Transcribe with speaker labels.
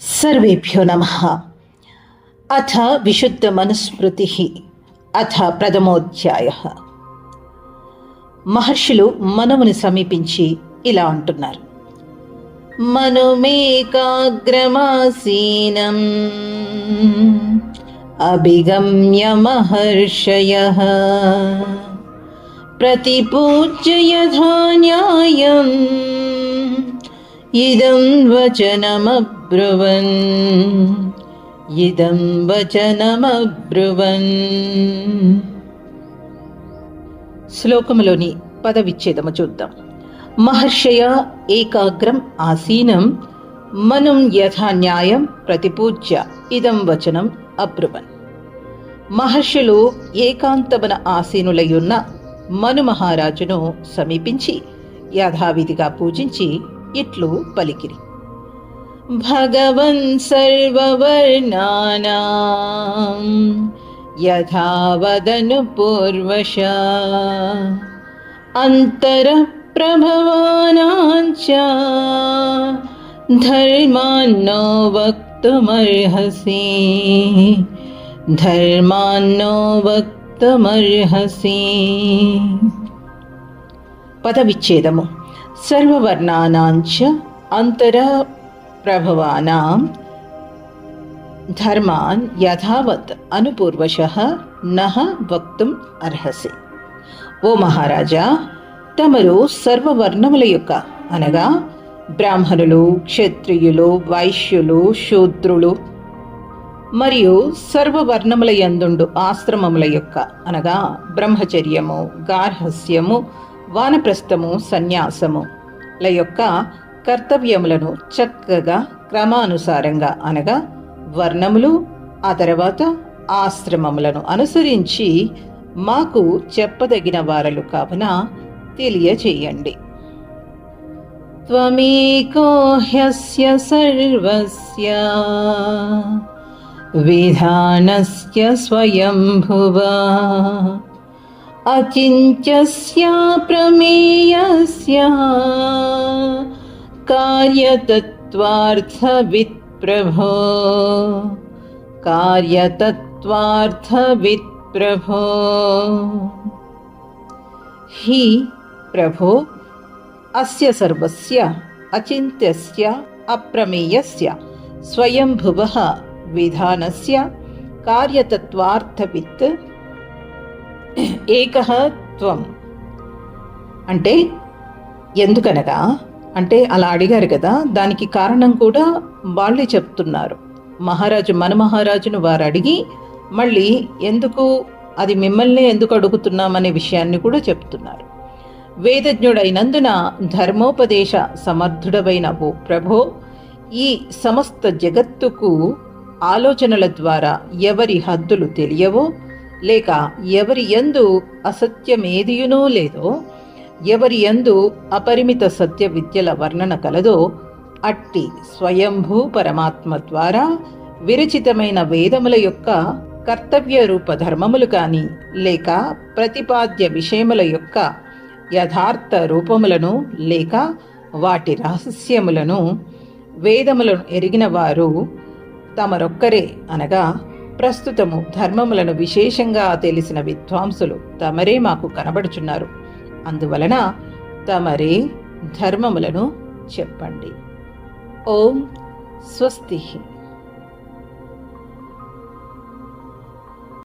Speaker 1: సర్వేభ్యో నమ. అథ విశుద్ధ మనుస్మృతి అథ ప్రథమోధ్యాయ. మహర్షులు మనవుని సమీపించి ఇలా అంటున్నారు. మనుమేకాగ్రమాసీనం. అభిగమ్య మహర్షయ. ప్రతిపూజ్య ధాన్యాయం ఇదం వచనమబ్రువన్. ఇదం వచనమబ్రువన్. శ్లోకములోని పదవిచ్ఛేదము చూద్దాం. మహర్షయ ఏకాగ్రం ఆసీనం మనం యథా న్యాయం ప్రతిపూజ్య ఇదం వచనం అబ్రువన్. మహర్షులు ఏకాంతమన ఆసీనులయున్న మను మహారాజును సమీపించి యథావిధిగా పూజించి ఇట్లు పలికిరి. భగవన్ సర్వవర్ణానాం యథావదను పూర్వశ. అంతర ప్రభవానాంచ ధర్మాన్నో వక్తుమర్హసి. ధర్మాన్నో వక్తుమర్హసి. పదవిచ్ఛేదము. సర్వవర్ణానాంచ అంతర ప్రభవానాం ధర్మాన్ యథావత్ అనుపూర్వశ నహ వక్తుం అర్హసి ఓ మహారాజా తమరు సర్వవర్ణముల యొక్క అనగా బ్రాహ్మణులు క్షత్రియులు వైశ్యులు శూద్రులు మరియు సర్వవర్ణముల యందుండు ఆశ్రమముల యొక్క అనగా బ్రహ్మచర్యము గార్హస్యము వానప్రస్థము సన్యాసము. ల యొక్క కర్తవ్యములను చక్కగా క్రమానుసారంగా అనగా వర్ణములు ఆ తర్వాత ఆశ్రమములను అనుసరించి మాకు చెప్పదగిన వారలు కావున తెలియచేయండి. త్వమేకో హ్యస్య సర్వస్య విధానస్య స్వయంభువా अकिञ्चस्या प्रमेयस्य कार्यतत्त्वार्थवित् प्रभो कार्यतत्त्वार्थवित् हि प्रभो अस्य सर्वस्य अचिन्त्यस्य अप्रमेयस्य स्वयंभुवः विधानस्य कार्यतत्त्वार्थवित् ఏకహ త్వం. అంటే ఎందుకనగా? అంటే అలా అడిగారు కదా దానికి కారణం కూడా వాళ్ళే చెప్తున్నారు. మహారాజు మన మహారాజును వారు అడిగి మళ్ళీ ఎందుకు అది మిమ్మల్ని ఎందుకు అడుగుతున్నామనే విషయాన్ని కూడా చెప్తున్నారు. వేదజ్ఞుడైనందున ధర్మోపదేశ సమర్థుడమైన ఓ ప్రభో ఈ సమస్త జగత్తుకు ఆలోచనల ద్వారా ఎవరి హద్దులు తెలియవో లేక ఎవరి యందు అసత్యమేదియునో లేదో ఎవరి యందు అపరిమిత సత్య విద్యల వర్ణన కలదో అట్టి స్వయంభూ పరమాత్మ ద్వారా విరచితమైన వేదముల యొక్క కర్తవ్య రూప ధర్మములు కాని లేక ప్రతిపాద్య విషయముల యొక్క యథార్థ రూపములను లేక వాటి రహస్యములను వేదములను ఎరిగిన వారు తమరొక్కరే అనగా ప్రస్తుతము ధర్మములను విశేషంగా తెలిసిన విద్వాంసులు తమరే మాకు కనబడుచున్నారు. అందువలన తమరే ధర్మములను చెప్పండి. ఓం స్వస్తి.